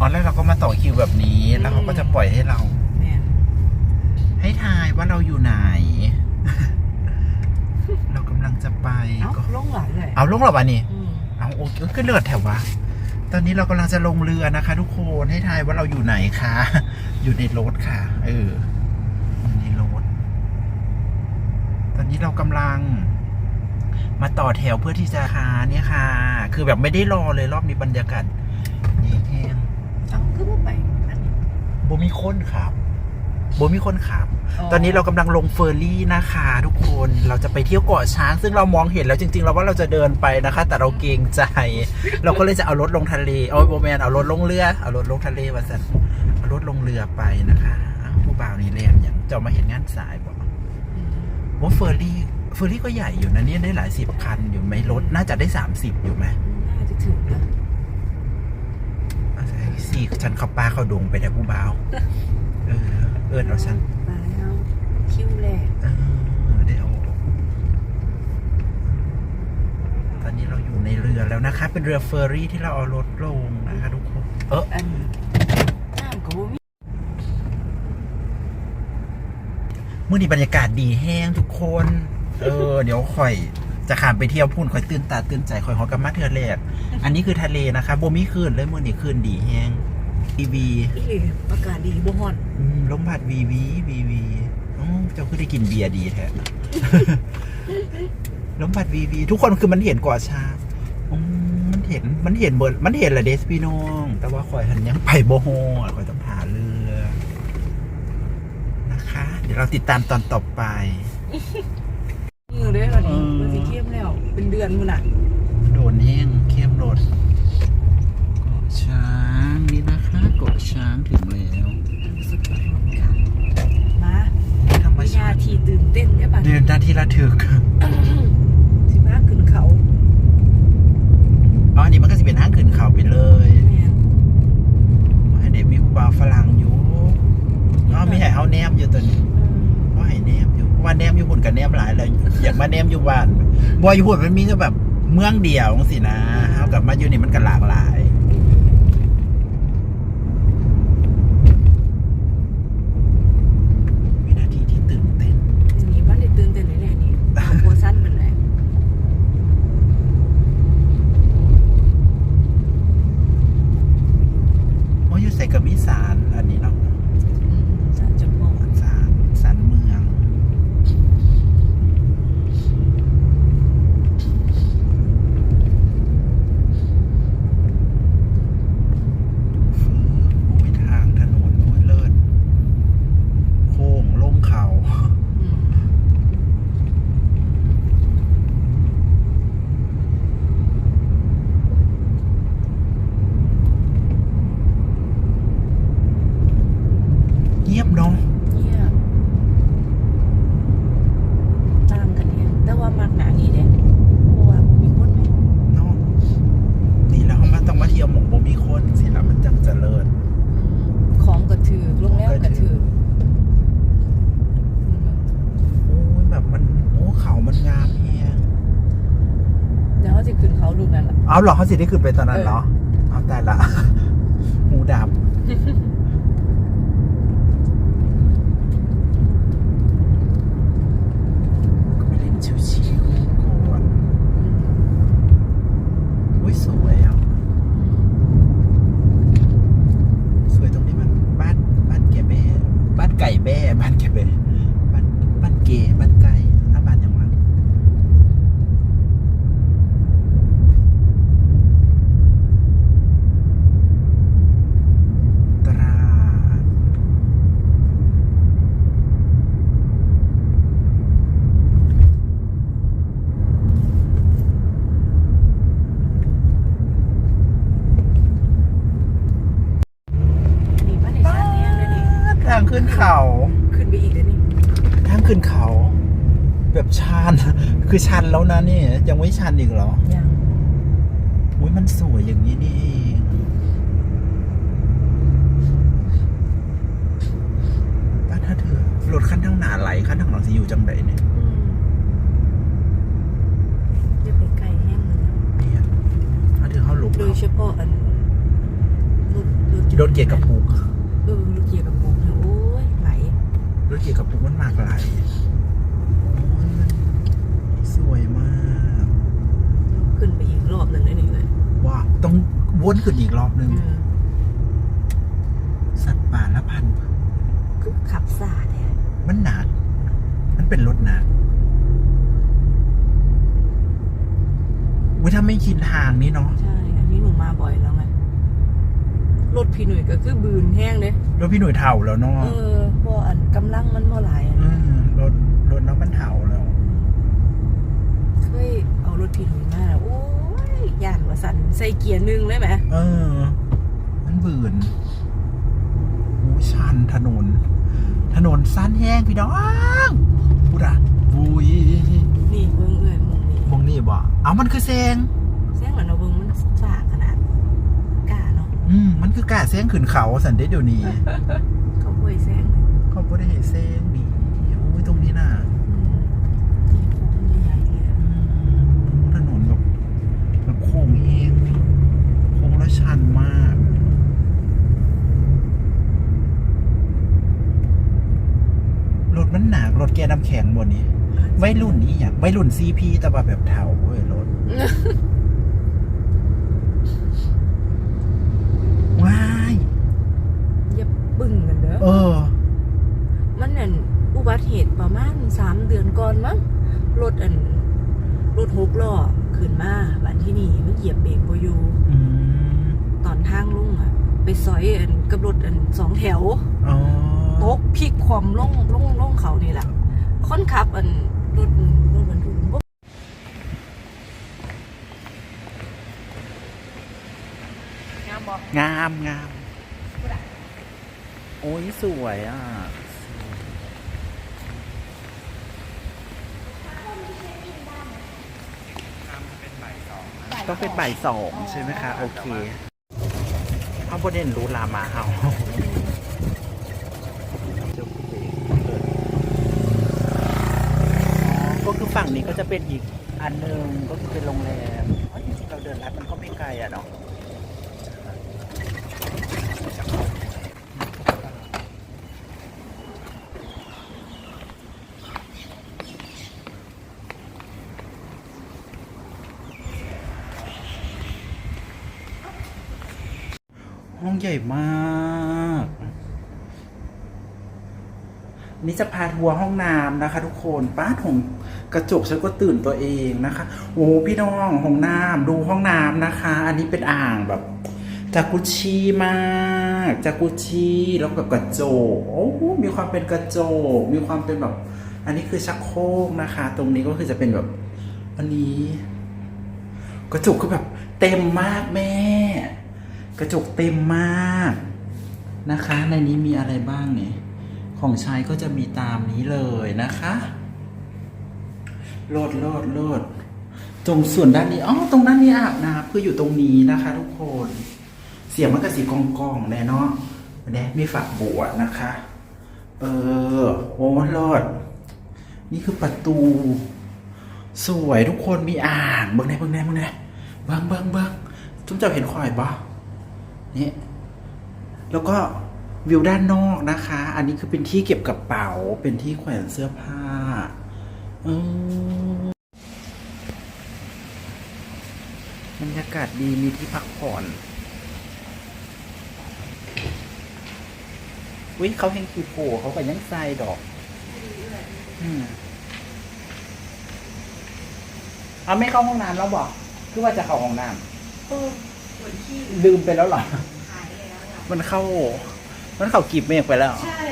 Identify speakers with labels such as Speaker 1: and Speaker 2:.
Speaker 1: อ๋อแล้วเราก็มาต่อคิวแบบนี้ แล้วเขาก็จะปล่อยให้เรา
Speaker 2: แม่น
Speaker 1: ให้ทายว่าเราอยู่ไหน เรากำลังจะไป
Speaker 2: เอ้า
Speaker 1: ก็
Speaker 2: ลงหลายเลย
Speaker 1: เอาลงเหรอวะนี่
Speaker 2: อืม
Speaker 1: เอาโอ้ยขึ้นเลือดแถววะ ตอนนี้เรากำลังจะลงเรือนะคะ ทุกคนให้ทายว่าเราอยู่ไหนคะ อยู่ในรถค่ะ เอออยู่ในรถ ตอนนี้เรากำลัง มาต่อแถวเพื่อที่จะคาเนี่ยค่ะ คือแบบไม่ได้รอเลยรอบนี้บรรยากาศนี่เอง
Speaker 2: เอ้าคือบ่ไปอันนี้
Speaker 1: โบมีคนขับโบมีคนขับ ตอนนี้เรากำลังลงเฟอร์รี่นะคะทุกคน เราจะไปเที่ยวเกาะช้าง ซึ่งเรามองเห็นแล้วจริงๆ เราว่าเราจะเดินไปนะคะ แต่เราเกรงใจ เราก็เลยจะเอารถลงทะเล เอาโบแมนเอารถลงเรือ เอารถลงทะเลมาสันเอารถลงเรือไปนะคะอ้าวผู้บ่าวนี่แรงอย่างจะมาเห็นงานสายบอก
Speaker 2: อืม
Speaker 1: ว่าเฟอร์รี่ เฟอร์รี่ก็ใหญ่อยู่นะเนี่ยได้หลายสิบคันอยู่ไหมรถน่าจะได้สามสิบอยู่ไหม
Speaker 2: น่าจะถึงนะ
Speaker 1: เอา สิสี่ฉันเขับป้าเข้าดงไปแต่ผู้บ่าวเออเออเอาฉัน
Speaker 2: ไปแล้วคิวแรก
Speaker 1: เออเดี๋ยวตอนนี้เราอยู่ในเรือแล้วนะคะ เป็นเรือเฟอร์รี่ที่เราเอารถลงนะคะทุกคนเออ
Speaker 2: อันน้ำก็บ่มี
Speaker 1: เมื่อนี้บรรยากาศดีแห้งทุกคน เออ เดี๋ยวค่อย จะขามไปเที่ยวพุ่นค่อยตื่นตาตื่นใจค่อยหอกลับมาเทือแรกอันนี้คือทะเลนะคะโบมีคลื่นเลยเมื่อนี้คลื่นดีแห้งวีวี
Speaker 2: อีหลีอากาศดีบ่ฮ้อน
Speaker 1: อืมลมพัดวีวีวีวีอ๋อเจ้าคือได้กินเบียร์ดีแท้ลมพัดวีวีทุกคนคือมันเห็นก่อชาอืมมันเห็นมันเห็นเบิดมันเห็นแหละเดสพี่น้อง แต่ว่าคอยหันยังไปโบโฮคอยต้องหาเรือนะคะ เดี๋ยวเราติดตามตอนต่อไป
Speaker 2: มือเด้อวันนี้
Speaker 1: เออ
Speaker 2: มันสิเข้มแล้ว เป็นเดือนมื้อน่ะ
Speaker 1: โดนแห้งเข้มโดนเกาะช้างนี่นะคะเกาะช้างถึงแล้ว
Speaker 2: สุดยอดค่ะมา
Speaker 1: ธรรม
Speaker 2: วิ
Speaker 1: ชา
Speaker 2: นา
Speaker 1: ติ
Speaker 2: ทีตื่นเต้นได้ป่ะ
Speaker 1: เดินนาทีละถึก
Speaker 2: สิพาขึ้นเขา
Speaker 1: อ๋ออันนี้มันก็จะเป็นห้างขึ้นเขาไปเลย
Speaker 2: แม่น
Speaker 1: ให้เด็กมีผู้บ่าวฝรั่งอยู่อ๋อมีให้เขาแนมอยู่ตัวนี้
Speaker 2: เออ
Speaker 1: ว่าให้แนมอยู่เพราะว่าแนมอยู่หุ่น กับแนมหลายเลยอยากมาแนมอยู่บ้านบอยอยู่หุ่นมันมีแต่แบบเมืองเดียวสินะเท่ากับมาอยู่นี่มันก็หลากหลาย วินาทีที่ตื่นเต้น
Speaker 2: นี่บ้านได้ตื่นเต้นเลยเนี่ยนี่เอาโพสั้นมันเลย
Speaker 1: ว่าอยู่ใส่กับมิสารอันนี้เนาะ
Speaker 2: อืมสารจำลอง
Speaker 1: สารสารเมืองฟืบโอ้ยทางถนนโอ้ยเลิศโค้งลงเขา
Speaker 2: อืม
Speaker 1: เงียบเนาะ
Speaker 2: เยี่ยมต่างกันเนี่ยแต่ว่ามักหนานี้เด้เพราะว่าบ่มีคนไหม
Speaker 1: เนาะนี่แล้วเขามาต้องมาเที่ยวหมองบ่มีคนสิแล้วมันจังเจริญ
Speaker 2: ของก็ถือโรงแรมก็ถือ
Speaker 1: โอ้ยแบบมันโอ้เขามันงามเฮีย
Speaker 2: เดี๋ยวเขาจะขึ้นเขาลูกนั่นล่ะ
Speaker 1: เอาเหรอเขาสิได้ขึ้นไปตอนนั้น
Speaker 2: เออ
Speaker 1: เหรอ เอาแต่ละหูดับ ก็ไปเล่นชิวๆก่อนอุ้ยสวยอะ สวยตรงนี้มันบ้านบ้านแกแบ้บ้านไก่แบ้บ้านแกแบ้บ้านบ้านเกบ้านไก่ถ้าบ้านอย่างว่าตราด
Speaker 2: อันนี้บ้านในชาติแน่เลยนี่
Speaker 1: ทางขึ้นเขา
Speaker 2: ขึ้นไปอีกเลยนี่
Speaker 1: ทางขึ้นเขา แบบชัน คือชันแล้วนะนี่ยังไม่ชันอีกเหรอ
Speaker 2: ยัง
Speaker 1: อุ้ยมันสวยอย่างนี้นี่เองป้าถ้าเธอรถขั้นทั้างหน้าไหลขั้นทั้างหลังสิอยู่จังไดเนี่ย
Speaker 2: อืมจะไปไกลแห้งเลยนะ
Speaker 1: เนี่ยถ้าเธอเข้าหลบ
Speaker 2: โดยเฉพาะอันรถรถ
Speaker 1: รถเกียร์กระปุก
Speaker 2: เออรถเกียร์กับผมเนี่ยโอ้ยไหล
Speaker 1: รถเกียร์กระปุกมันมากหลายโอ้ยส วยมาก
Speaker 2: ขึ้นไปอีกรอบหนึ่งได้หนึ่งเลย
Speaker 1: ว้าวต้องวนขึ้นอีกรอบนึง
Speaker 2: เออ
Speaker 1: สัตว์ป่าละพันธุ์
Speaker 2: คือขับซาเนี่ย
Speaker 1: มันหนักมันเป็นรถหนักเว้ยถ้าไม่ชินทางนี่เนาะ
Speaker 2: ใช่อันนี้หนูมาบ่อยแล้วไงรถพี่หนุ่ยก็คือบืนแห้งเลย
Speaker 1: รถพี่หน่วยเถ่าแล้วเนาะ
Speaker 2: เออพออันกำลังมันเมื่อไหร่
Speaker 1: อืมรถรถน้องมันเถ่าแล้ว
Speaker 2: เคยเอาร ถพี่หนุ่ยมาโอ้ยย่านว่าสันใส่เกียร์หนึ่งเลยไหม
Speaker 1: เออ มันเบืนโอ้ยชันถนน ถนนสั้นแห้งพี่น้องพูดอะบุย
Speaker 2: นี่เบิ้งเอ้ยมุมนี้
Speaker 1: มองนี่บ่เอามันคือแซง
Speaker 2: แซงเหมือนเราเบิ้งมันฝ่าขนาดกล้าเนาะ
Speaker 1: อืมมันคือกาแซงขึ้นเขาสันได้เดี๋ยวนี้
Speaker 2: เขาป่วยแซง
Speaker 1: เขาบ่ได้ให้แซงดีโอ้ยตรงนี้น่ะ
Speaker 2: อืมที่โค้งใหญ่ๆเลยอะ
Speaker 1: อืมถนนแบบแบบโค้งเองโค้งและชันมาก รถมันหนักรถแกน้ำแข็งบนนี้ ไม่รุ่น นี้อย่างไม่รุ่นซีพีแต่ว่าแบบเท่าเว้ยรถ ว้าย
Speaker 2: อย่าปึ้งกันเด้อ
Speaker 1: เออ
Speaker 2: มันนั่นอุบัติเหตุประมาณสามเดือนก่อนมั้งรถอันรถหกล้อขึ้นมาบัดที่นี่มันเหยียบเบรกบ่อยู่
Speaker 1: อืม
Speaker 2: ตอนทางลุงอะไปซอยอันกับรถอันสองแถว
Speaker 1: อ๋อ
Speaker 2: ตกพลิกความลงลงลงเขานี่แหละคนขับอันรถรถบรรทุกบ่ งามบ่
Speaker 1: งามงามโอ้ยสวยอะต้องเป็นบ่ายสองใช่ไหมคะ โอเคเอาประเด็นรู้ลามาเอาก็คือฝั่ง นี้ก็จะเป็นอีกอันหนึ่งก็คือเป็นโรงแรมเอ้ยจริงๆเราเดินลัดมันก็ไม่ไกลอะเนาะห้องใหญ่มาก นี่จะพาทัวร์ห้องน้ำนะคะ ทุกคนป้าดของกระจกฉันก็ตื่นตัวเองนะคะ โอ้พี่น้องห้องน้ำดูห้องน้ำนะคะ อันนี้เป็นอ่างแบบจากุชีมากจากุชีแล้วกับกระจกโอ้มีความเป็นกระจกมีความเป็นแบบ อันนี้คือชักโครกนะคะ ตรงนี้ก็คือจะเป็นแบบ อันนี้ กระจกก็แบบเต็มมากแม่ กระจกเต็มมากนะคะ ในนี้มีอะไรบ้างเนี่ย ของใช้ก็จะมีตามนี้เลยนะคะโลดโลดโลดตรงส่วนด้านนี้อ๋อตรงด้านนี้อาบน้ำคืออยู่ตรงนี้นะคะ ทุกคน เสียงมันก็สีกองกองแน่เนาะแน่ไมีฝักบัวนะคะ เออโอ้โลด นี่คือประตู สวยทุกคนมีอ่างเบิ้งไหนเบิ้งไหนเบิ้งไหนเบิ้งเบิ้งเบิ้งจุ๊บเจ้าเห็นคอยปะนี่แล้วก็ วิวด้านนอกนะคะ อันนี้คือเป็นที่เก็บกระเป๋า เป็นที่แขวนเสื้อผ้าอืมบรรยากาศดีมีที่พักผ่อนวิเขาเฮงคิวโผเขาก็ยังใส่ดอกอืมเอาไม่เข้าห้องน้ำแล้วบอกคือว่าจะเข้าห้องน้
Speaker 2: เออเหมือนขี้ำ
Speaker 1: ลืมไปแล้วเหรอ
Speaker 2: หายแล้วอะ
Speaker 1: มันเข้า มันเข้ากีบเมฆไปแล้ว
Speaker 2: ใช่